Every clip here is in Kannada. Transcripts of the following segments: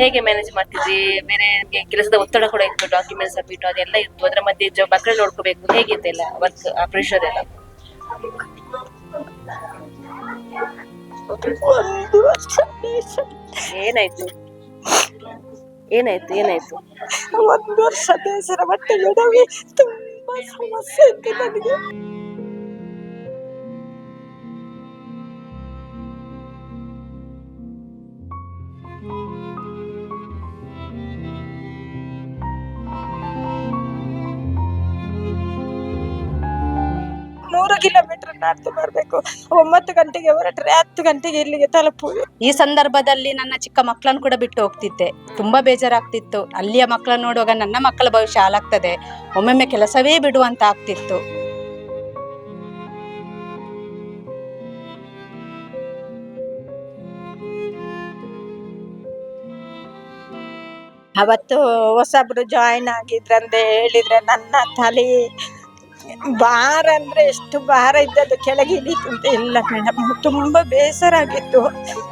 ಹೇಗೆ ಮ್ಯಾನೇಜ್ ಮಾಡ್ತಿದ್ರಿ ಬೇರೆ ಕೆಲಸದ ಒತ್ತಡ ಕೂಡ ಇತ್ತು ಡಾಕ್ಯುಮೆಂಟ್ ಸಬ್ಮಿಟ್ ಅದೆಲ್ಲ ಇತ್ತು. ಅದರ ಮಧ್ಯೆ ಜಾಬ್ ಮಕ್ಕಳು ನೋಡ್ಕೋಬೇಕು. ಹೇಗಿತ್ತೆಲ್ಲ ವರ್ಕ್ ಆ ಪ್ರೆಷರ್ ಎಲ್ಲ? ಏನಾಯ್ತು? ಏನಾಯ್ತು ಏನಾಯ್ತು? ಒಂದು ವರ್ಷ ಬೇಸರ ಬಟ್ಟೆ ತುಂಬಾ ಸಮಸ್ಯೆ ಇತ್ತು ನನಗೆ. ಕಿಲೋಮೀಟರ್ ನಡೆದು ಬರಬೇಕು ಒಂಬತ್ತು ಗಂಟೆಗೆ ಹೊರಟ್ರೆ ಹತ್ತು ಗಂಟೆಗೆ ಇಲ್ಲಿಗೆ ತಲುಪುವುದು ಈ ಸಂದರ್ಭದಲ್ಲಿ ನನ್ನ ಚಿಕ್ಕ ಮಕ್ಕಳನ್ನು ಕೂಡ ಬಿಟ್ಟು ಹೋಗ್ತಿದ್ದೆ. ತುಂಬಾ ಬೇಜಾರಾಗ್ತಿತ್ತು. ಅಲ್ಲಿಯ ಮಕ್ಕಳನ್ನು ನೋಡುವಾಗ ನನ್ನ ಮಕ್ಕಳ ಭವಿಷ್ಯ ಹಾಳಾಗ್ತದೆ. ಒಮ್ಮೊಮ್ಮೆ ಕೆಲಸವೇ ಬಿಡುವಂತ ಆಗ್ತಿತ್ತು. ಅವತ್ತು ಹೊಸಬ್ರು ಜಾಯಿನ್ ಆಗಿದ್ರಂತೆ ಹೇಳಿದ್ರೆ ನನ್ನ ತಲೆ ಭಾರ ಅಂದ್ರೆ ಎಷ್ಟು ಭಾರ ಇದ್ದದ್ದು ಕೆಳಗೆ ಇಳಿತಂತ ಇಲ್ಲ ಮೇಡಮ್. ತುಂಬಾ ಬೇಸರ ಆಗಿತ್ತು.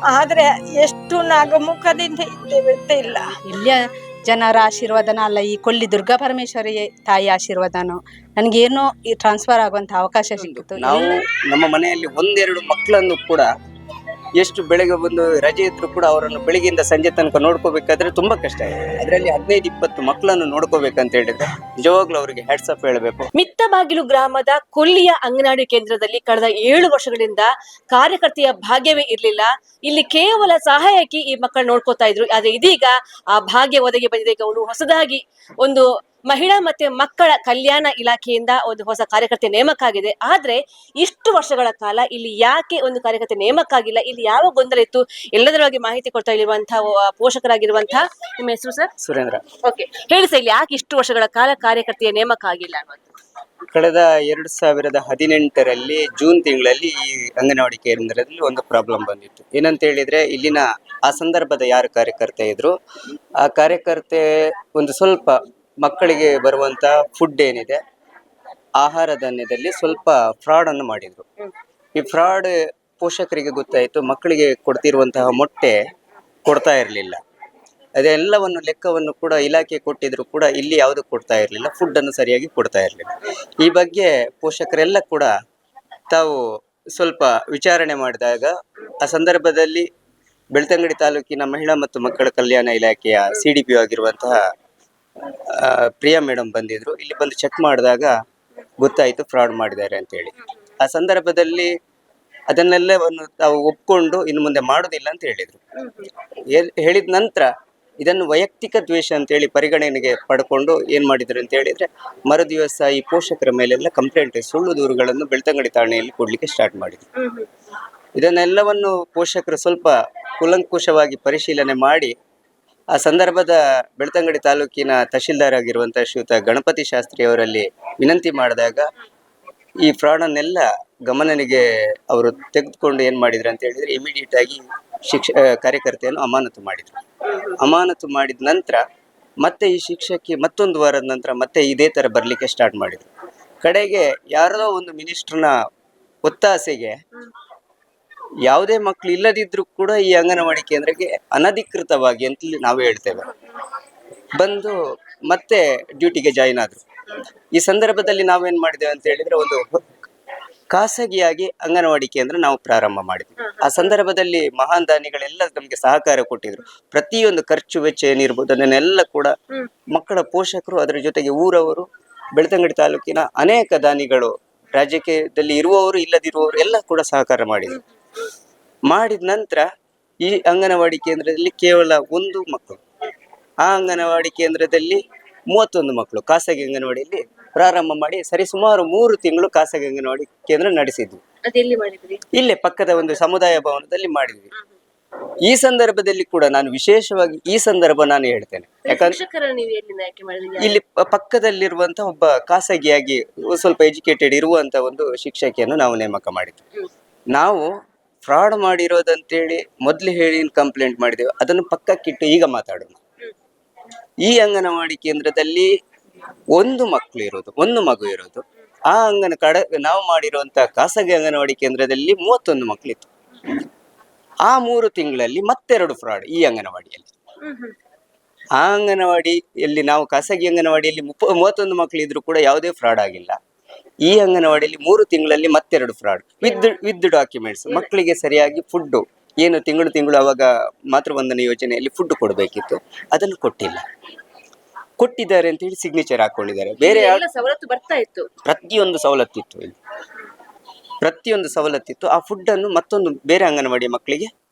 ಆದ್ರೆ ಎಷ್ಟು ನಾಗಮುಖದಿಂದ ಇದ್ದೇವೆ ಅಂತ ಇಲ್ಲ. ಇಲ್ಲಿಯ ಜನರ ಆಶೀರ್ವಾದನ ಅಲ್ಲ ಈ ಕೊಲ್ಲಿ ದುರ್ಗಾ ಪರಮೇಶ್ವರಿ ತಾಯಿ ಆಶೀರ್ವಾದನು? ನನಗೇನೋ ಈ ಟ್ರಾನ್ಸ್ಫರ್ ಆಗುವಂತ ಅವಕಾಶ ಸಿಕ್ಕಿತ್ತು. ನಾವು ನಮ್ಮ ಮನೆಯಲ್ಲಿ ಒಂದೆರಡು ಮಕ್ಕಳನ್ನು ಕೂಡ ಎಷ್ಟು ಬೆಳಗ್ಗೆ ಬಂದು ರಜೆ ಇದ್ರು ಕೂಡ ಅವರನ್ನು ಬೆಳಿಗ್ಗೆಯಿಂದ ಸಂಜೆ ತನಕ ನೋಡ್ಕೋಬೇಕಾದ್ರೆ ತುಂಬಾ ಕಷ್ಟ ಇದೆ. ಅದರಲ್ಲಿ ಹದಿನೈದು, ಇಪ್ಪತ್ತು ಮಕ್ಕಳನ್ನು ನೋಡ್ಕೋಬೇಕಂತ ಹೇಳಿದ್ರೆ ನಿಜವಾಗ್ಲೂ ಅವರಿಗೆ ಹೆಡ್ಸ್ ಅಪ್ ಹೇಳಬೇಕು. ಮಿತ್ತಬಾಗಿಲು ಗ್ರಾಮದ ಕೊಲ್ಲಿಯ ಅಂಗನವಾಡಿ ಕೇಂದ್ರದಲ್ಲಿ ಕಳೆದ ಏಳು ವರ್ಷಗಳಿಂದ ಕಾರ್ಯಕರ್ತೆಯ ಭಾಗ್ಯವೇ ಇರಲಿಲ್ಲ. ಇಲ್ಲಿ ಕೇವಲ ಸಹಾಯಕಿ ಈ ಮಕ್ಕಳು ನೋಡ್ಕೋತಾ ಇದ್ರು. ಆದ್ರೆ ಇದೀಗ ಆ ಭಾಗ್ಯ ಒದಗಿ ಬಂದಿದೆ. ಈಗ ಅವಳು ಹೊಸದಾಗಿ ಒಂದು ಮಹಿಳಾ ಮತ್ತೆ ಮಕ್ಕಳ ಕಲ್ಯಾಣ ಇಲಾಖೆಯಿಂದ ಒಂದು ಹೊಸ ಕಾರ್ಯಕರ್ತೆ ನೇಮಕ ಆಗಿದೆ ಆದ್ರೆ ಇಷ್ಟು ವರ್ಷಗಳ ಕಾಲ ಇಲ್ಲಿ ಯಾಕೆ ಒಂದು ಕಾರ್ಯಕರ್ತೆ ನೇಮಕ ಆಗಿಲ್ಲ ಇಲ್ಲಿ ಯಾವ ಗೊಂದಲ ಇತ್ತು? ಎಲ್ಲದರ ಬಗ್ಗೆ ಮಾಹಿತಿ ಕೊಡ್ತಾ ಇರುವಂತಹ ಪೋಷಕರಾಗಿರುವಂತಹ ನಿಮ್ಮ ಹೆಸರು ಸರ್? ಸುರೇಂದ್ರ. ಓಕೆ ಹೇಳಿ ಸರ್ ಇಲ್ಲಿ ಯಾಕೆ ಇಷ್ಟು ವರ್ಷಗಳ ಕಾಲ ಕಾರ್ಯಕರ್ತೆಯ ನೇಮಕ ಆಗಿಲ್ಲ ಅನ್ನೋದು? ಕಳೆದ ಎರಡು ಸಾವಿರದ ಹದಿನೆಂಟರಲ್ಲಿ ಜೂನ್ ತಿಂಗಳಲ್ಲಿ ಈ ಅಂಗನವಾಡಿ ಕೇಂದ್ರದಲ್ಲಿ ಒಂದು ಪ್ರಾಬ್ಲಮ್ ಬಂದಿತ್ತು. ಏನಂತ ಹೇಳಿದ್ರೆ ಇಲ್ಲಿನ ಆ ಸಂದರ್ಭದ ಯಾರು ಕಾರ್ಯಕರ್ತೆ ಇದ್ರು ಆ ಕಾರ್ಯಕರ್ತೆ ಒಂದು ಸ್ವಲ್ಪ ಮಕ್ಕಳಿಗೆ ಬರುವಂತ ಫುಡ್ ಏನಿದೆ ಆಹಾರ ಧಾನ್ಯದಲ್ಲಿ ಸ್ವಲ್ಪ ಫ್ರಾಡ್ ಅನ್ನು ಮಾಡಿದ್ರು. ಈ ಫ್ರಾಡ್ ಪೋಷಕರಿಗೆ ಗೊತ್ತಾಯಿತು ಮಕ್ಕಳಿಗೆ ಕೊಡ್ತಿರುವಂತಹ ಮೊಟ್ಟೆ ಕೊಡ್ತಾ ಇರಲಿಲ್ಲ. ಅದೆಲ್ಲವನ್ನು ಲೆಕ್ಕವನ್ನು ಕೂಡ ಇಲಾಖೆ ಕೊಟ್ಟಿದ್ರು ಕೂಡ ಇಲ್ಲಿ ಯಾವುದು ಕೊಡ್ತಾ ಇರಲಿಲ್ಲ ಫುಡ್ ಅನ್ನು ಸರಿಯಾಗಿ ಕೊಡ್ತಾ ಇರಲಿಲ್ಲ. ಈ ಬಗ್ಗೆ ಪೋಷಕರೆಲ್ಲ ಕೂಡ ತಾವು ಸ್ವಲ್ಪ ವಿಚಾರಣೆ ಮಾಡಿದಾಗ ಆ ಸಂದರ್ಭದಲ್ಲಿ ಬೆಳ್ತಂಗಡಿ ತಾಲೂಕಿನ ಮಹಿಳಾ ಮತ್ತು ಮಕ್ಕಳ ಕಲ್ಯಾಣ ಇಲಾಖೆಯ ಸಿ ಡಿ ಪಿ ಆಗಿರುವಂತಹ ಪ್ರಿಯಾ ಮೇಡಮ್ ಬಂದಿದ್ರು. ಇಲ್ಲಿ ಬಂದು ಚೆಕ್ ಮಾಡಿದಾಗ ಗೊತ್ತಾಯಿತು ಫ್ರಾಡ್ ಮಾಡಿದ್ದಾರೆ ಅಂತೇಳಿ. ಆ ಸಂದರ್ಭದಲ್ಲಿ ಅದನ್ನೆಲ್ಲವನ್ನು ತಾವು ಒಪ್ಕೊಂಡು ಇನ್ನು ಮುಂದೆ ಮಾಡೋದಿಲ್ಲ ಅಂತ ಹೇಳಿದ್ರು. ಹೇಳಿದ ನಂತರ ಇದನ್ನು ವೈಯಕ್ತಿಕ ದ್ವೇಷ ಅಂತೇಳಿ ಪರಿಗಣನೆಗೆ ಪಡ್ಕೊಂಡು ಏನ್ ಮಾಡಿದ್ರು ಅಂತ ಹೇಳಿದ್ರೆ ಮರುದಿವಸ ಈ ಪೋಷಕರ ಮೇಲೆಲ್ಲ ಕಂಪ್ಲೇಂಟ್ ಸುಳ್ಳು ದೂರುಗಳನ್ನು ಬೆಳ್ತಂಗಡಿ ಠಾಣೆಯಲ್ಲಿ ಕೊಡ್ಲಿಕ್ಕೆ ಸ್ಟಾರ್ಟ್ ಮಾಡಿದ್ರು. ಇದನ್ನೆಲ್ಲವನ್ನು ಪೋಷಕರು ಸ್ವಲ್ಪ ಕುಲಂಕುಷವಾಗಿ ಪರಿಶೀಲನೆ ಮಾಡಿ ಆ ಸಂದರ್ಭದ ಬೆಳ್ತಂಗಡಿ ತಾಲೂಕಿನ ತಹಶೀಲ್ದಾರ್ ಆಗಿರುವಂತಹ ಶ್ರೀಯುತ ಗಣಪತಿ ಶಾಸ್ತ್ರಿ ಅವರಲ್ಲಿ ವಿನಂತಿ ಮಾಡಿದಾಗ ಈ ಫ್ರಾಡನ್ನೆಲ್ಲ ಗಮನನಿಗೆ ಅವರು ತೆಗೆದುಕೊಂಡು ಏನ್ ಮಾಡಿದ್ರು ಅಂತ ಹೇಳಿದ್ರೆ ಇಮಿಡಿಯೇಟ್ ಆಗಿ ಶಿಕ್ಷ ಕಾರ್ಯಕರ್ತೆಯನ್ನು ಅಮಾನತು ಮಾಡಿದ್ರು. ಅಮಾನತು ಮಾಡಿದ ನಂತರ ಮತ್ತೆ ಈ ಶಿಕ್ಷಕಿ ಮತ್ತೊಂದು ವಾರದ ನಂತರ ಮತ್ತೆ ಇದೇ ತರ ಬರ್ಲಿಕ್ಕೆ ಸ್ಟಾರ್ಟ್ ಮಾಡಿದ್ರು. ಕಡೆಗೆ ಯಾರೋ ಒಂದು ಮಿನಿಸ್ಟರ್ನ ಒತ್ತಾಸೆಗೆ ಯಾವುದೇ ಮಕ್ಕಳು ಇಲ್ಲದಿದ್ರು ಕೂಡ ಈ ಅಂಗನವಾಡಿ ಕೇಂದ್ರಕ್ಕೆ ಅನಧಿಕೃತವಾಗಿ ಅಂತ ನಾವು ಹೇಳ್ತೇವೆ. ಬಂದು ಮತ್ತೆ ಡ್ಯೂಟಿಗೆ ಜಾಯಿನ್ ಆದ್ರು. ಈ ಸಂದರ್ಭದಲ್ಲಿ ನಾವೇನ್ ಮಾಡಿದ್ದೇವೆ ಅಂತ ಹೇಳಿದ್ರೆ ಒಂದು ಖಾಸಗಿಯಾಗಿ ಅಂಗನವಾಡಿ ಕೇಂದ್ರ ನಾವು ಪ್ರಾರಂಭ ಮಾಡಿದ್ವಿ. ಆ ಸಂದರ್ಭದಲ್ಲಿ ಮಹಾನ್ ದಾನಿಗಳೆಲ್ಲ ನಮಗೆ ಸಹಕಾರ ಕೊಟ್ಟಿದ್ರು. ಪ್ರತಿಯೊಂದು ಖರ್ಚು ವೆಚ್ಚ ಏನಿರ್ಬೋದು ಅದನ್ನೆಲ್ಲ ಕೂಡ ಮಕ್ಕಳ ಪೋಷಕರು ಅದರ ಜೊತೆಗೆ ಊರವರು, ಬೆಳ್ತಂಗಡಿ ತಾಲೂಕಿನ ಅನೇಕ ದಾನಿಗಳು ರಾಜಕೀಯದಲ್ಲಿ ಇರುವವರು, ಇಲ್ಲದಿರುವವರು ಎಲ್ಲ ಕೂಡ ಸಹಕಾರ ಮಾಡಿದ್ರು. ಮಾಡಿದ ನಂತರ ಈ ಅಂಗನವಾಡಿ ಕೇಂದ್ರದಲ್ಲಿ ಕೇವಲ ಒಂದು ಮಕ್ಕಳು. ಆ ಅಂಗನವಾಡಿ ಕೇಂದ್ರದಲ್ಲಿ ಮೂವತ್ತೊಂದು ಮಕ್ಕಳು ಖಾಸಗಿ ಅಂಗನವಾಡಿಯಲ್ಲಿ ಪ್ರಾರಂಭ ಮಾಡಿ ಸರಿ ಸುಮಾರು ಮೂರು ತಿಂಗಳು ಖಾಸಗಿ ಅಂಗನವಾಡಿ ಕೇಂದ್ರ ನಡೆಸಿದ್ವಿ. ಇಲ್ಲೇ ಪಕ್ಕದ ಒಂದು ಸಮುದಾಯ ಭವನದಲ್ಲಿ ಮಾಡಿದ್ವಿ. ಈ ಸಂದರ್ಭದಲ್ಲಿ ಕೂಡ ನಾನು ವಿಶೇಷವಾಗಿ ಈ ಸಂದರ್ಭ ನಾನು ಹೇಳ್ತೇನೆ. ಯಾಕಂದ್ರೆ ಇಲ್ಲಿ ಪಕ್ಕದಲ್ಲಿರುವಂತಹ ಪಕ್ಕದಲ್ಲಿರುವಂತ ಒಬ್ಬ ಖಾಸಗಿಯಾಗಿ ಸ್ವಲ್ಪ ಎಜುಕೇಟೆಡ್ ಇರುವಂತ ಒಂದು ಶಿಕ್ಷಕಿಯನ್ನು ನಾವು ನೇಮಕ ಮಾಡಿದ್ವಿ. ನಾವು ಫ್ರಾಡ್ ಮಾಡಿರೋದಂತೇಳಿ ಮೊದಲು ಹೇಳಿ ಕಂಪ್ಲೇಂಟ್ ಮಾಡಿದೆವು ಅದನ್ನು ಪಕ್ಕಕ್ಕಿಟ್ಟು ಈಗ ಮಾತಾಡೋಣ. ಈ ಅಂಗನವಾಡಿ ಕೇಂದ್ರದಲ್ಲಿ ಒಂದು ಮಕ್ಕಳು ಇರೋದು, ಒಂದು ಮಗು ಇರೋದು. ಆ ಅಂಗನ ಕಡ, ನಾವು ಮಾಡಿರುವಂತಹ ಖಾಸಗಿ ಅಂಗನವಾಡಿ ಕೇಂದ್ರದಲ್ಲಿ ಮೂವತ್ತೊಂದು ಮಕ್ಕಳಿತ್ತು ಆ ಮೂರು ತಿಂಗಳಲ್ಲಿ ಮತ್ತೆರಡು ಫ್ರಾಡ್ ಈ ಅಂಗನವಾಡಿಯಲ್ಲಿ. ಆ ಅಂಗನವಾಡಿಯಲ್ಲಿ ನಾವು ಖಾಸಗಿ ಅಂಗನವಾಡಿಯಲ್ಲಿ ಮುಪ್ಪ, ಮೂವತ್ತೊಂದು ಮಕ್ಕಳಿದ್ರು ಕೂಡ ಯಾವುದೇ ಫ್ರಾಡ್ ಆಗಿಲ್ಲ. ಈ ಅಂಗನವಾಡಿಯಲ್ಲಿ ಮೂರು ತಿಂಗಳಲ್ಲಿ ಮತ್ತೆರಡು ಫ್ರಾಡ್ ವಿತ್ ವಿತ್ ಡಾಕ್ಯುಮೆಂಟ್ಸ್ ಮಕ್ಕಳಿಗೆ ಸರಿಯಾಗಿ ಫುಡ್ ಏನು ತಿಂಗಳು ತಿಂಗಳು ಅವಾಗ ಮಾತೃವಂದನ ಯೋಜನೆಯಲ್ಲಿ ಫುಡ್ ಕೊಡಬೇಕಿತ್ತು. ಅದನ್ನು ಕೊಟ್ಟಿಲ್ಲ. ಕೊಟ್ಟಿದ್ದಾರೆ ಅಂತ ಹೇಳಿ ಸಿಗ್ನೇಚರ್ ಹಾಕೊಂಡಿದ್ದಾರೆ. ಬೇರೆ ಸವಲತ್ತು ಬರ್ತಾ ಇತ್ತು. ಪ್ರತಿಯೊಂದು ಸವಲತ್ತಿತ್ತು ಇಲ್ಲಿ. ಪ್ರತಿಯೊಂದು ಸವಲತ್ತಿತ್ತು. ಆ ಫುಡ್ ಅನ್ನು ಮತ್ತೊಂದು ಬೇರೆ ಅಂಗನವಾಡಿ ಮಕ್ಕಳಿಗೆ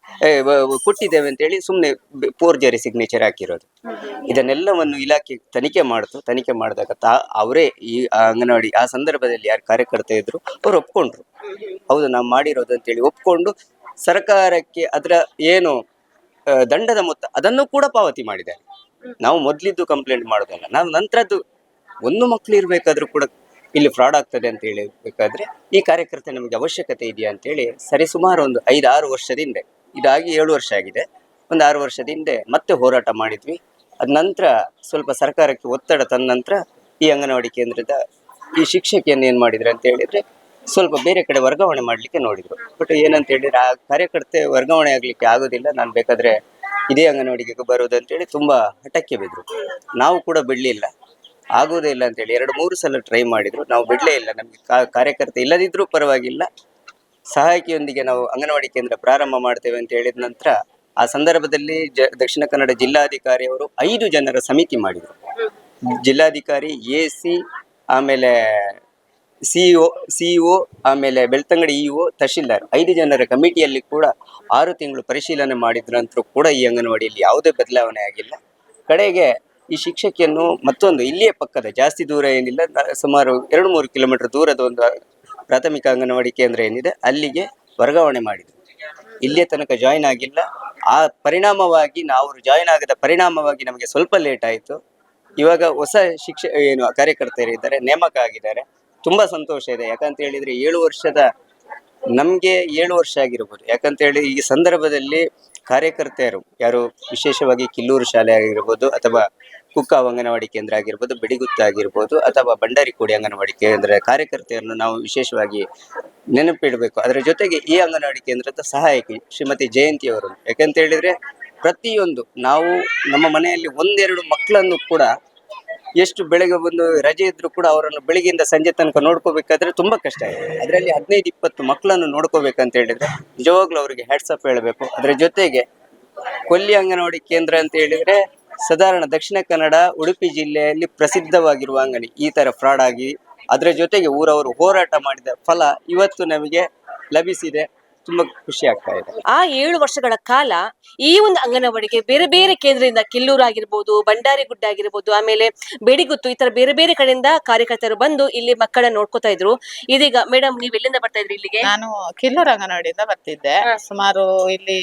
ಕೊಟ್ಟಿದ್ದೇವೆ ಅಂತ ಹೇಳಿ ಸುಮ್ಮನೆ ಫೋರ್ಜರಿ ಸಿಗ್ನೇಚರ್ ಹಾಕಿರೋದು. ಇದನ್ನೆಲ್ಲವನ್ನು ಇಲಾಖೆ ತನಿಖೆ ಮಾಡ್ತು. ತನಿಖೆ ಮಾಡಿದಾಗ ತಾ, ಅವರೇ ಈ ಅಂಗನವಾಡಿ, ಆ ಸಂದರ್ಭದಲ್ಲಿ ಯಾರು ಕಾರ್ಯಕರ್ತ ಇದ್ರು ಅವ್ರು ಒಪ್ಕೊಂಡ್ರು. ಹೌದು, ನಾವು ಮಾಡಿರೋದು ಅಂತೇಳಿ ಒಪ್ಕೊಂಡು ಸರ್ಕಾರಕ್ಕೆ ಅದರ ಏನು ದಂಡದ ಮೊತ್ತ ಅದನ್ನು ಕೂಡ ಪಾವತಿ ಮಾಡಿದ್ದಾರೆ. ನಾವು ಮೊದಲಿದ್ದು ಕಂಪ್ಲೇಂಟ್ ಮಾಡೋದಲ್ಲ. ನಾವು ನಂತರದ್ದು ಒಂದು ಮಕ್ಕಳು ಇರಬೇಕಾದ್ರೂ ಕೂಡ ಇಲ್ಲಿ ಫ್ರಾಡ್ ಆಗ್ತದೆ ಅಂತ ಹೇಳಬೇಕಾದ್ರೆ ಈ ಕಾರ್ಯಕರ್ತ ನಮಗೆ ಅವಶ್ಯಕತೆ ಇದೆಯಾ ಅಂತೇಳಿ ಸರಿಸುಮಾರು ಒಂದು ಐದಾರು ವರ್ಷದಿಂದ ಇದಾಗಿ ಏಳು ವರ್ಷ ಆಗಿದೆ. ಒಂದು ಆರು ವರ್ಷದ ಹಿಂದೆ ಮತ್ತೆ ಹೋರಾಟ ಮಾಡಿದ್ವಿ. ಅದ ನಂತರ ಸ್ವಲ್ಪ ಸರ್ಕಾರಕ್ಕೆ ಒತ್ತಡ ತಂದ ನಂತರ ಈ ಅಂಗನವಾಡಿ ಕೇಂದ್ರದ ಈ ಶಿಕ್ಷಕಿಯನ್ನು ಏನು ಮಾಡಿದ್ರು ಅಂತ ಹೇಳಿದ್ರೆ ಸ್ವಲ್ಪ ಬೇರೆ ಕಡೆ ವರ್ಗಾವಣೆ ಮಾಡಲಿಕ್ಕೆ ನೋಡಿದ್ರು. ಬಟ್ ಏನಂತ ಹೇಳಿದ್ರೆ ಆ ಕಾರ್ಯಕರ್ತೆ ವರ್ಗಾವಣೆ ಆಗಲಿಕ್ಕೆ ಆಗೋದಿಲ್ಲ. ನಾನು ಬೇಕಾದ್ರೆ ಇದೇ ಅಂಗನವಾಡಿಗೆ ಬರೋದು ಅಂತೇಳಿ ತುಂಬಾ ಹಠಕ್ಕೆ ಬಿದ್ರು. ನಾವು ಕೂಡ ಬಿಡಲಿಲ್ಲ ಆಗೋದೇ ಇಲ್ಲ ಅಂತೇಳಿ ಎರಡು ಮೂರು ಸಲ ಟ್ರೈ ಮಾಡಿದ್ರು. ನಾವು ಬಿಡಲೇ ಇಲ್ಲ. ನಮಗೆ ಕಾರ್ಯಕರ್ತೆ ಇಲ್ಲದಿದ್ದರೂ ಪರವಾಗಿಲ್ಲ. ಸಹಾಯಕಿಯೊಂದಿಗೆ ನಾವು ಅಂಗನವಾಡಿ ಕೇಂದ್ರ ಪ್ರಾರಂಭ ಮಾಡ್ತೇವೆ ಅಂತ ಹೇಳಿದ ನಂತರ ಆ ಸಂದರ್ಭದಲ್ಲಿ ಜ, ದಕ್ಷಿಣ ಕನ್ನಡ ಜಿಲ್ಲಾಧಿಕಾರಿ ಅವರು ಐದು ಜನರ ಸಮಿತಿ ಮಾಡಿದರು. ಜಿಲ್ಲಾಧಿಕಾರಿ, ಎ ಸಿ, ಆಮೇಲೆ ಸಿಇಒ ಸಿಇಒ ಆಮೇಲೆ ಬೆಳ್ತಂಗಡಿ ಇಒ ತಹಶೀಲ್ದಾರ್ ಐದು ಜನರ ಕಮಿಟಿಯಲ್ಲಿ ಕೂಡ ಆರು ತಿಂಗಳು ಪರಿಶೀಲನೆ ಮಾಡಿದ ನಂತರ ಕೂಡ ಈ ಅಂಗನವಾಡಿಯಲ್ಲಿ ಯಾವುದೇ ಬದಲಾವಣೆ ಆಗಿಲ್ಲ. ಕಡೆಗೆ ಈ ಶಿಕ್ಷಕಿಯನ್ನು ಮತ್ತೊಂದು ಇಲ್ಲಿಯೇ ಪಕ್ಕದ ಜಾಸ್ತಿ ದೂರ ಏನಿಲ್ಲ ಸುಮಾರು ಎರಡು ಮೂರು ಕಿಲೋಮೀಟರ್ ದೂರದ ಒಂದು ಪ್ರಾಥಮಿಕ ಅಂಗನವಾಡಿ ಕೇಂದ್ರ ಏನಿದೆ, ಅಲ್ಲಿಗೆ ವರ್ಗಾವಣೆ ಮಾಡಿದ್ರು. ಇಲ್ಲಿಯ ತನಕ ಜಾಯಿನ್ ಆಗಿಲ್ಲ. ಆ ಪರಿಣಾಮವಾಗಿ ನಾವು ಜಾಯಿನ್ ಆಗದ ಪರಿಣಾಮವಾಗಿ ನಮಗೆ ಸ್ವಲ್ಪ ಲೇಟ್ ಆಯಿತು. ಇವಾಗ ಹೊಸ ಶಿಕ್ಷ, ಏನು ಕಾರ್ಯಕರ್ತರಿದ್ದಾರೆ ನೇಮಕ ಆಗಿದ್ದಾರೆ. ತುಂಬ ಸಂತೋಷ ಇದೆ. ಯಾಕಂತ ಹೇಳಿದರೆ ಏಳು ವರ್ಷದ ನಮ್ಗೆ ಏಳು ವರ್ಷ ಆಗಿರ್ಬೋದು. ಯಾಕಂತ ಹೇಳಿ ಈ ಸಂದರ್ಭದಲ್ಲಿ ಕಾರ್ಯಕರ್ತೆಯರು, ಯಾರು ವಿಶೇಷವಾಗಿ ಕಿಲ್ಲೂರು ಶಾಲೆ ಆಗಿರ್ಬೋದು ಅಥವಾ ಕುಕ್ಕ ಅಂಗನವಾಡಿ ಕೇಂದ್ರ ಆಗಿರ್ಬೋದು, ಬಿಡಿಗುತ್ತ ಆಗಿರ್ಬೋದು ಅಥವಾ ಬಂಡಾರಿಕೋಡಿ ಅಂಗನವಾಡಿ ಕೇಂದ್ರ ಕಾರ್ಯಕರ್ತೆಯನ್ನು ನಾವು ವಿಶೇಷವಾಗಿ ನೆನಪಿಡಬೇಕು. ಅದರ ಜೊತೆಗೆ ಈ ಅಂಗನವಾಡಿ ಕೇಂದ್ರದ ಸಹಾಯಕಿ ಶ್ರೀಮತಿ ಜಯಂತಿ ಅವರು. ಯಾಕಂತ ಹೇಳಿದ್ರೆ ಪ್ರತಿಯೊಂದು ನಾವು ನಮ್ಮ ಮನೆಯಲ್ಲಿ ಒಂದೆರಡು ಮಕ್ಕಳನ್ನು ಕೂಡ ಎಷ್ಟು ಬೆಳಗ್ಗೆ ಬಂದು ರಜೆ ಇದ್ರು ಕೂಡ ಅವರನ್ನು ಬೆಳಗ್ಗೆಯಿಂದ ಸಂಜೆ ತನಕ ನೋಡ್ಕೋಬೇಕಾದ್ರೆ ತುಂಬಾ ಕಷ್ಟ. ಇದೆ ಅದರಲ್ಲಿ ಹದಿನೈದು, ಇಪ್ಪತ್ತು ಮಕ್ಕಳನ್ನು ನೋಡ್ಕೋಬೇಕಂತ ಹೇಳಿದ್ರೆ ನಿಜವಾಗ್ಲೂ ಅವರಿಗೆ ಹ್ಯಾಟ್ಸಪ್ ಹೇಳಬೇಕು. ಅದರ ಜೊತೆಗೆ ಕೊಲ್ಲಿ ಅಂಗನವಾಡಿ ಕೇಂದ್ರ ಅಂತ ಹೇಳಿದ್ರೆ ಸಾಧಾರಣ ದಕ್ಷಿಣ ಕನ್ನಡ, ಉಡುಪಿ ಜಿಲ್ಲೆಯಲ್ಲಿ ಪ್ರಸಿದ್ಧವಾಗಿರುವ ಅಂಗಡಿ. ಈ ತರ ಫ್ರಾಡ್ ಆಗಿ ಅದರ ಜೊತೆಗೆ ಊರವರು ಹೋರಾಟ ಮಾಡಿದ ಫಲ ಇವತ್ತು ನಮಗೆ ಲಭಿಸಿದೆ. ತುಂಬಾ ಖುಷಿ ಆಗ್ತಾ ಇದೆ. ಆ ಏಳು ವರ್ಷಗಳ ಕಾಲ ಈ ಒಂದು ಅಂಗನವಾಡಿಗೆ ಬೇರೆ ಬೇರೆ ಕೇಂದ್ರದಿಂದ ಕಿಲ್ಲೂರು ಆಗಿರ್ಬೋದು ಬಂಡಾರಿಗುಡ್ಡ ಆಗಿರ್ಬೋದು ಆಮೇಲೆ ಬೇಡಿಗುತ್ತು ಈ ತರ ಬೇರೆ ಬೇರೆ ಕಡೆಯಿಂದ ಕಾರ್ಯಕರ್ತರು ಬಂದು ಇಲ್ಲಿ ಮಕ್ಕಳನ್ನ ನೋಡ್ಕೋತಾ ಇದ್ರು. ಇದೀಗ ಮೇಡಮ್ ನೀವ್ ಎಲ್ಲಿಂದ ಬರ್ತಾ ಇದ್ರಿ ಇಲ್ಲಿಗೆ? ನಾನು ಕಿಲ್ಲೂರು ಅಂಗನವಾಡಿಯಿಂದ ಬರ್ತಿದ್ದೆ. ಸುಮಾರು ಇಲ್ಲಿ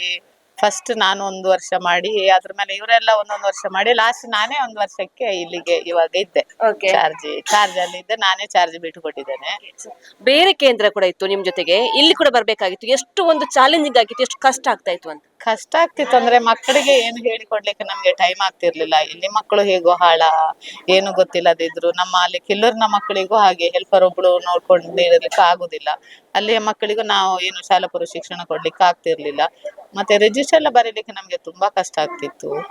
ಫಸ್ಟ್ ನಾನು ಒಂದು ವರ್ಷ ಮಾಡಿ ಅದ್ರ ಮೇಲೆ ಇವರೆಲ್ಲ ಒಂದೊಂದು ವರ್ಷ ಮಾಡಿ ಲಾಸ್ಟ್ ನಾನೇ ಒಂದು ವರ್ಷಕ್ಕೆ ಇಲ್ಲಿಗೆ ಇವಾಗ ಇದ್ದೆ. ಓಕೆ ಚಾರ್ಜ್ ಚಾರ್ಜ್ ಅಲ್ಲಿ ಇದ್ದೆ ನಾನೇ ಚಾರ್ಜ್ ಬಿಟ್ಟು ಕೊಟ್ಟಿದ್ದೇನೆ ಬೇರೆ ಕೇಂದ್ರ ಕೂಡ ಇತ್ತು ನಿಮ್ ಜೊತೆಗೆ ಇಲ್ಲಿ ಕೂಡ ಬರ್ಬೇಕಾಗಿತ್ತು. ಎಷ್ಟು ಒಂದು ಚಾಲೆಂಜಿಂಗ್ ಆಗಿತ್ತು ಎಷ್ಟು ಕಷ್ಟ ಆಗ್ತಾ ಇತ್ತು ಅಂತ? ಕಷ್ಟ ಆಗ್ತಿತ್ತು ಅಂದ್ರೆ ಮಕ್ಕಳಿಗೆ ಏನು ಹೇಳಿಕೊಡ್ಲಿಕ್ಕೆ ನಮ್ಗೆ ಟೈಮ್ ಆಗ್ತಿರ್ಲಿಲ್ಲ. ಇಲ್ಲಿ ಮಕ್ಕಳು ಹೇಗೋ ಹಾಳ ಏನು ಗೊತ್ತಿಲ್ಲದಿದ್ರು. ನಮ್ಮ ಅಲ್ಲಿ ಕಿಲ್ಲರ್ನ ಮಕ್ಕಳಿಗೂ ಹಾಗೆ ಹೆಲ್ಪರ್ ಒಬ್ಳು ನೋಡ್ಕೊಂಡು ಇರಲಿಕ್ಕೆ ಆಗುದಿಲ್ಲ. ಅಲ್ಲಿಯ ಮಕ್ಕಳಿಗೂ ನಾವು ಏನು ಶಾಲಾ ಪೂರ್ವ ಶಿಕ್ಷಣ ಕೊಡ್ಲಿಕ್ಕೆ ಆಗ್ತಿರ್ಲಿಲ್ಲ. ಮತ್ತೆ ರಿಜಿಸ್ಟರ್ ಎಲ್ಲ ಬರೀಲಿಕ್ಕೆ ನಮ್ಗೆ ತುಂಬಾ ಕಷ್ಟ ಆಗ್ತಿತ್ತು.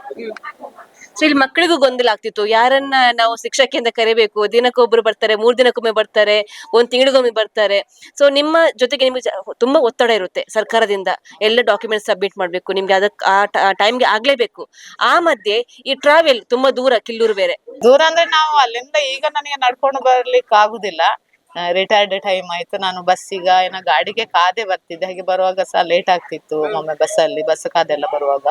ಸೊ ಇಲ್ಲಿ ಮಕ್ಕಳಿಗೂ ಗೊಂದಲ ಆಗ್ತಿತ್ತು. ಯಾರನ್ನ ನಾವು ಶಿಕ್ಷಕಿಯಿಂದ ಕರಿಬೇಕು? ದಿನಕ್ಕೊಬ್ರು ಬರ್ತಾರೆ ಮೂರ್ ದಿನಕ್ಕೊಮ್ಮೆ ಬರ್ತಾರೆ ಒಂದ್ ತಿಂಗಳಿಗೊಮ್ಮೆ ಬರ್ತಾರೆ. ಸೊ ನಿಮ್ಮ ಜೊತೆಗೆ ನಿಮ್ಗೆ ಜ- ತುಂಬಾ ಒತ್ತಡ ಇರುತ್ತೆ ಸರ್ಕಾರದಿಂದ ಎಲ್ಲ ಡಾಕ್ಯುಮೆಂಟ್ ಸಬ್ಮಿಟ್ ಮಾಡ್ಬೇಕು. ನಿಮ್ಗೆ ಅದಕ್ಕೆ ಆ ಟೈಮ್ಗೆ ಆಗ್ಲೇಬೇಕು. ಆ ಮಧ್ಯೆ ಈ ಟ್ರಾವೆಲ್ ತುಂಬಾ ದೂರ ಕಿಲ್ಲೂರು ಬೇರೆ. ದೂರ ಅಂದ್ರೆ ನಾವು ಅಲ್ಲಿಂದ ಈಗ ನನಗೆ ನಡ್ಕೊಂಡು ಬರ್ಲಿಕ್ಕೆ ಆಗುದಿಲ್ಲ ರಿಟೈರ್ಡ್ ಟೈಮ್ ಆಯ್ತು. ನಾನು ಬಸ್ಸಿಗ ಏನೋ ಗಾಡಿಗೆ ಕಾದೆ ಬರ್ತಿದ್ದೆ. ಹಾಗೆ ಬರುವಾಗ ಸಹ ಲೇಟ್ ಆಗ್ತಿತ್ತು ಒಮ್ಮೆ ಬಸ್ಸಲ್ಲಿ ಬಸ್ ಕಾದೆಲ್ಲ ಬರುವಾಗ.